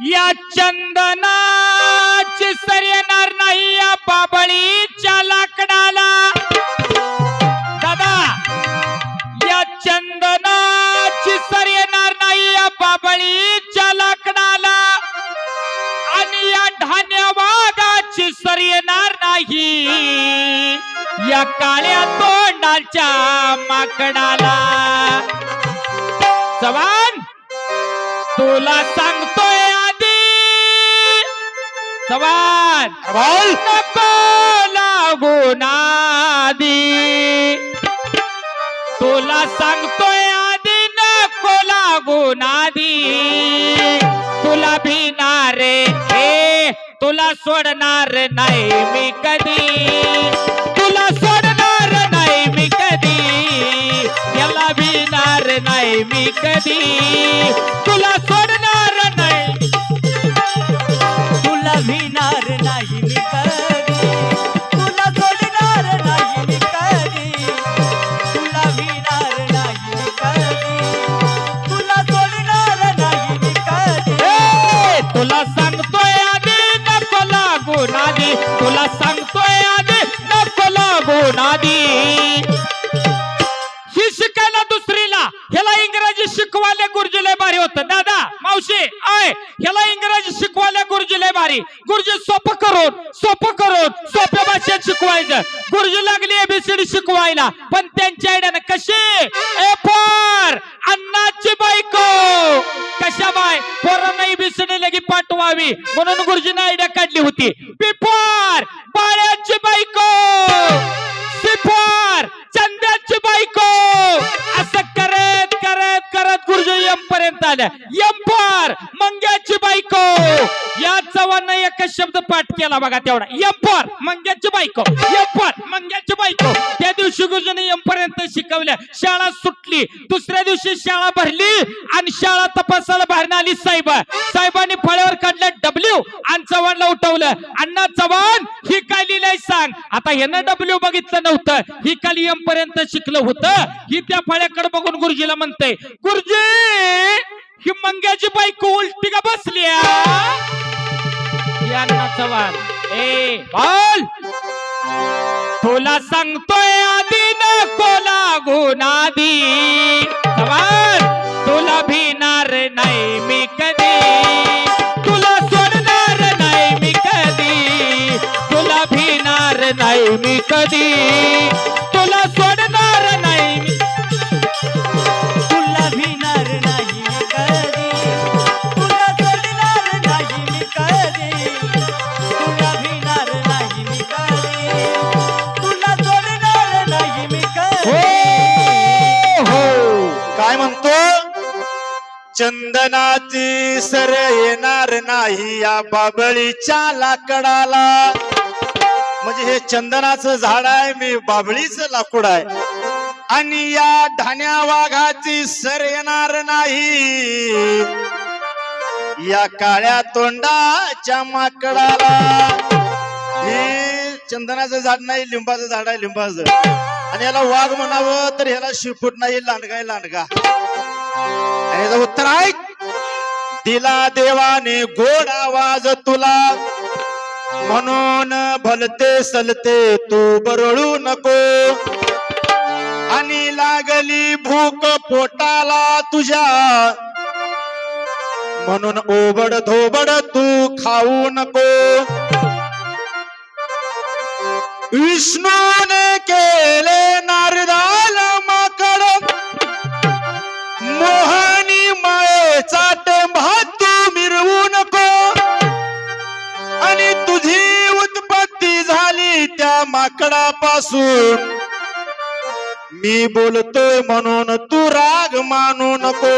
या चंदनाची सर येणार नाही या बाबळीच्या लाकडाला. दादा या चंदनाची सर येणार नाही या बाबळीच्या लाकडाला. आणि या धान्य सर येणार नाही या काळ्या तोंडाच्या माकडाला. चव्हाण तुला सांग नको लागून आधी तुला सांगतोय आधी नको लागून आधी तुला भिणार हे तुला सोडणार नाही मी कधी. तुला सोडणार नाही मी कधी. याला भिणार नाही मी कधी. तुला सोडणार नको लागून ही शिकायला दुसरीला. ह्याला इंग्रजी शिकवायला गुरुजीले भारी होत. दादा मावशी आय ह्याला इंग्रजी शिकवायला गुरुजीले भारी. गुरुजी सोपं करून सोपं करून सोप्या भाषेत शिकवायचं. गुरुजी लागली एबीसीडी शिकवायला. पण त्यांच्या आयडियानं कशी? ए फार अन्नाची बायको. कशा बाय? पोरांना एबीसीडी व्हावी म्हणून गुरुजीने आयडिया काढली होती. बिफोर बाळ्याची बायको. सिफार चंद्याची बायको. यम पर्यंत यंपर मंग्याची बायको. या चव्हाण एकच शब्द पाठ केला बघा तेवढा यंपर मंग्याची बायको यंपर मंग्याची बायको. त्या दिवशी गुरुजीने एमपर्यंत शिकवल्या शाळा सुटली दुसऱ्या दिवशी शाळा भरली आणि शाळा तपासायला बाहेर आली साहेब. साहेबांनी फळ्यावर काढलं डब्ल्यू आणि चव्हाणला उठवलं अण्णा चव्हाण ही काय लिहिलंय सांग. आता ह्यानं डब्ल्यू बघितलं नव्हतं ही काल एम पर्यंत शिकलं होतं ही त्या फळ्याकडे बघून गुरुजीला म्हणते गुरुजी ही मंग्याची बायको उलटी का बसल्या यांना अण्णा ए बोल! तुला सांगतोय आधी नको लागून आधी. चव्हाण तुला भिणार नाही मी कधी. तुला सोडणार नाही मी कधी. तुला भिणार नाही मी कधी. चंदनाची सर येणार नाही या बाबळीच्या लाकडाला. म्हणजे हे चंदनाचं झाड आहे मी बाबळीचं लाकूड आहे. आणि या धान्या वाघाची सर येणार नाही. या काळ्या तोंडाच्या माकडाला. हे चंदनाचं झाड नाही लिंबाचं झाड आहे लिंबाचं. आणि याला वाघ म्हणावं तर ह्याला शिपूट नाही लांडगा लांडगा. अरे उत्तर ऐक दिला देवाने गोड आवाज तुला. म्हणून भलते सलते तू बरळू नको. आणि लागली भूक पोटाला तुझ्या. म्हणून ओबड धोबड तू खाऊ नको. विष्णूने केले लाकडापासून. मी बोलतोय म्हणून तू राग मानू नको.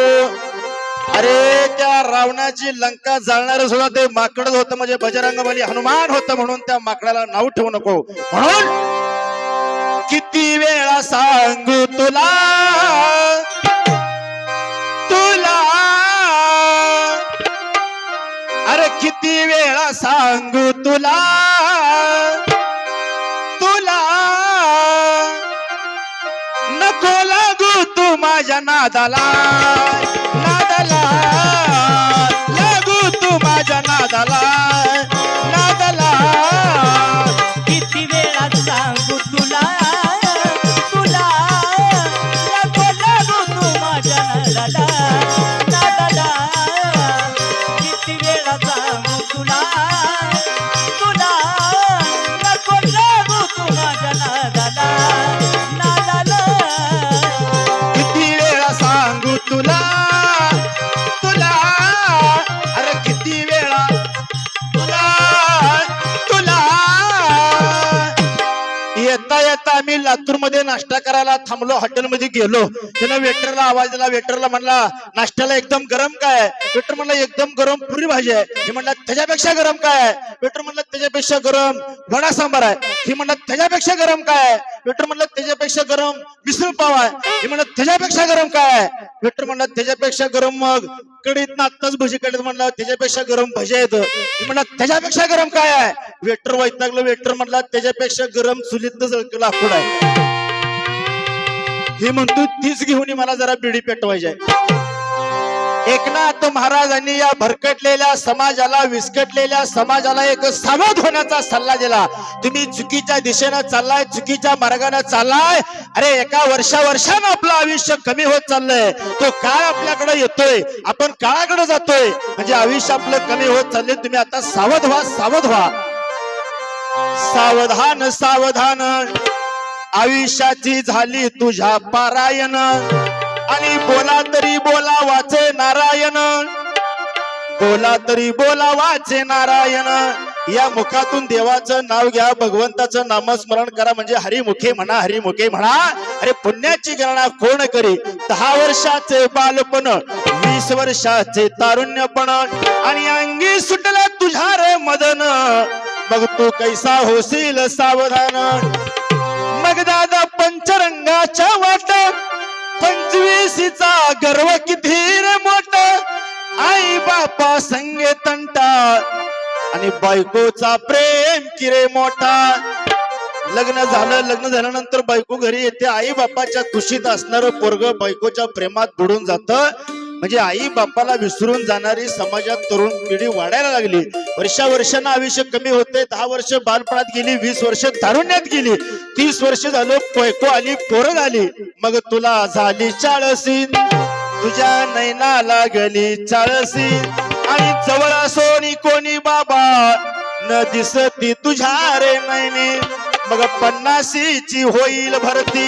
अरे त्या रावणाची लंका जाळणार सुद्धा ते माकडच होतं. म्हणजे बजरंगबली हनुमान होतं म्हणून त्या माकडाला नाव ठेवू नको. म्हणून किती वेळा सांगू तुला? तुला? अरे किती वेळा सांगू तुला? माझ्या नादाला नादाला लागू तू माझ्या नादाला. ಅಂತ आम्ही लातूरमध्ये नाश्ता करायला थांबलो हॉटेलमध्ये गेलो. त्यानं वेटरला आवाज दिला. वेटरला म्हणला नाश्त्याला एकदम गरम काय? वेटर म्हणला एकदम गरम पुरी भाजी आहे. हे म्हणला त्याच्यापेक्षा गरम काय? आहे वेटर म्हणलं त्याच्यापेक्षा गरम वडा सांबार आहे. हे म्हणलं त्याच्यापेक्षा गरम काय? आहे वेटर म्हणलं त्याच्यापेक्षा गरम मिसळ पाव आहे. हे म्हणलं त्याच्यापेक्षा गरम काय? आहे वेटर म्हणलं त्याच्यापेक्षा गरम मग कडीत आत्ताच भजी कडीत म्हणलं त्याच्यापेक्षा गरम भजी आहेत. म्हणला म्हणलं त्याच्यापेक्षा गरम काय आहे? वेटर वैतागलं. वेटर म्हणला त्याच्यापेक्षा गरम चुलीत जळक लाकूड आहे. हे म्हणतो तीच घेऊन मला जरा बिडी पेटवायची आहे. एकनाथ महाराजांनी या भरकटलेल्या समाजाला विस्कटलेल्या समाजाला एक सावध होण्याचा सल्ला दिला. तुम्ही चुकीच्या दिशेनं चाललाय चुकीच्या मार्गाने चाललाय. अरे एका वर्षा वर्षानं आपलं आयुष्य कमी होत चाललंय. तो काळ आपल्याकडे येतोय. आपण काळाकडे जातोय. म्हणजे आयुष्य आपलं कमी होत चाललंय. तुम्ही आता सावध व्हा सावध व्हा. सावधान सावधान. आयुष्याची झाली तुझ्या पारायण. आणि बोला तरी बोला वाचे नारायण. बोला तरी बोला वाचे नारायण. या मुखातून देवाचं नाव घ्या भगवंताचं नामस्मरण करा. म्हणजे हरिमुखे म्हणा हरिमुखे म्हणा. अरे पुण्याची गणना कोण करी? दहा वर्षाचे बालपण वीस वर्षाचे तारुण्यपण. आणि अंगी सुटला तुझ्या रे मदन. मग तू कैसा होशील सावधान. मग दादा पंचरंगाच्या वाट पंचवीसीचा गर्व किती रे मोठ. आई बापा संगे तंटा आणि बायकोचा प्रेम किरे मोठा. लग्न झालं लग्न झाल्यानंतर बायको घरी येते आई बापाच्या खुशीत असणार पोरग बायकोच्या प्रेमात बुडून जात. म्हणजे आई बापाला विसरून जाणारी समाजात तरुण पिढी वाढायला लागली. वर्षा वर्षांना आयुष्य कमी होते दहा वर्ष बालपणात गेली वीस वर्ष तारुण्यात गेली. तीस वर्ष झालं पैको आली पोरं आली मग तुला झाली चाळसी तुझ्या नैना लागली चाळसी आणि जवळ असोनी कोणी बाबा न दिसती तुझ्या रे नैनी मग पन्नासीची होईल भरती.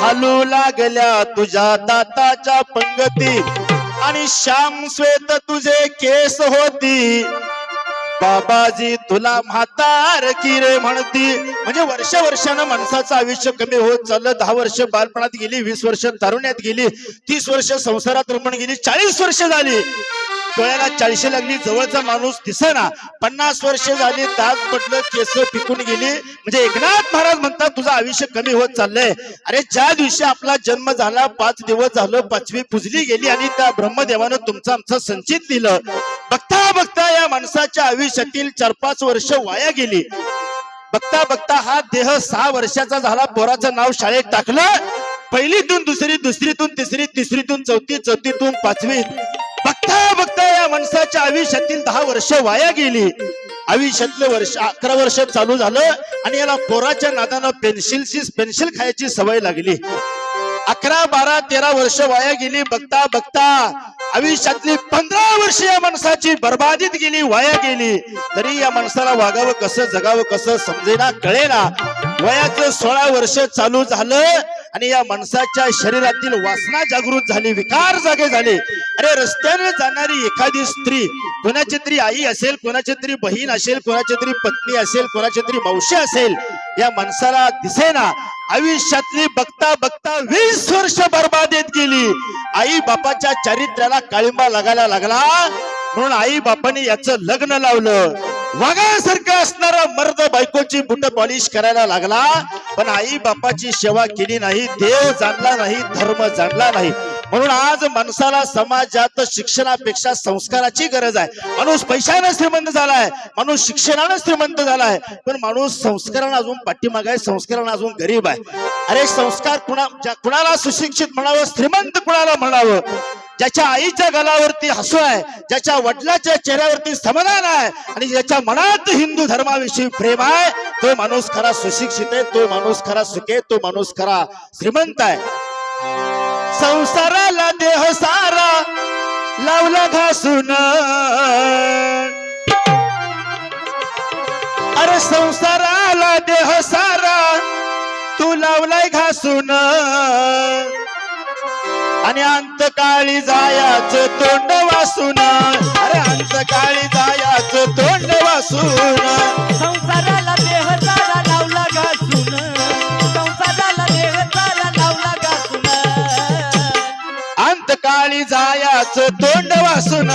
हालू लागल्या तुझ्या दाताच्या पंगती. आणि श्याम श्वेत तुझे केस होती. बाबाजी तुला म्हातार की रे म्हणती? म्हणजे वर्ष वर्षानं माणसाचं आयुष्य कमी होत चाललं. दहा वर्ष बालपणात गेली वीस वर्ष तारुण्यात गेली तीस वर्ष संसारात रमण गेली चाळीस वर्ष झाली. डोळ्याला चाळीशी लागली जवळचा माणूस दिसेना. पन्नास वर्ष झाली दात पडलं केस पिकून गेली. म्हणजे एकनाथ महाराज म्हणतात तुझं आयुष्य कमी होत चाललंय. अरे ज्या दिवशी आपला जन्म झाला पाच दिवस झालं पाचवी पुजली गेली आणि त्या ब्रह्मदेवानं तुमचं आमचं संचित लिहिलं बघता बघता या माणसाच्या आयुष्यातील चार पाच वर्ष वाया गेली. बघता बघता हा देह सहा वर्षाचा झाला पोराचं नाव शाळेत टाकलं. पहिलीतून दुसरी दुसरीतून तिसरी तिसरीतून चौथी चौथीतून पाचवी. बघता बघता या माणसाच्या आयुष्यातील दहा वर्ष वाया गेली. आयुष्यातलं वर्ष अकरा वर्ष चालू झालं आणि याला पोराच्या नादानं पेन्सिलची पेन्सिल खायची सवय लागली. अकरा बारा तेरा वर्ष वाया गेली बघता बघता आयुष्यातली पंधरा वर्ष या माणसाची बर्बादीत गेली वाया गेली. तरी या माणसाला वागावं कसं जगावं कसं समजेना कळेना. वयाचं सोळा वर्ष चालू झालं आणि या माणसाच्या शरीरातील वासना जागृत झाली विकार जागे झाले. अरे रस्त्याने जाणारी एखादी स्त्री कोणाची तरी आई असेल कोणाची तरी बहीण असेल कोणाची तरी पत्नी असेल कोणाची तरी मावशी असेल या माणसाला दिसेना. आयुष्यातली बघता बघता वीस वर्ष बर्बादेत गेली. आई बापाच्या चारित्र्याला काळिंबा लागायला लागला. म्हणून आई बापाने याचं लग्न लावलं. वागासारखं असणारा मर्द बायकोची बुट पॉलिश करायला लागला पण आई बापाची सेवा केली नाही देव जाणला नाही धर्म जाणला नाही. म्हणून आज माणसाला समाजात शिक्षणापेक्षा संस्काराची गरज आहे. माणूस पैशानं श्रीमंत झालाय माणूस शिक्षणानं श्रीमंत झालाय पण माणूस संस्कारानं अजून पाठीमाग आहे संस्कारानं अजून गरीब आहे. अरे संस्कार कुणा कुणाला सुशिक्षित म्हणावं श्रीमंत कुणाला म्हणावं? ज्याच्या आईच्या गलावरती हसू आहे ज्याच्या वडिलाच्या चेहऱ्यावरती समाधान आहे आणि ज्याच्या मनात हिंदू धर्माविषयी प्रेम आहे तो माणूस खरा सुशिक्षित आहे तो माणूस खरा सुखे तो माणूस खरा श्रीमंत आहे. संसाराला देह सारा लावला घासून. अरे संसाराला देह सारा तू लावलाय घासून. आणि अंतकाळी जायाच तोंड वासून. अरे अंतकाळी जायाच तोंड वासून. संसाराला देह लावला घासून. संसाराला देह लावला घासून. अंतकाळी जायाच तोंड वासून.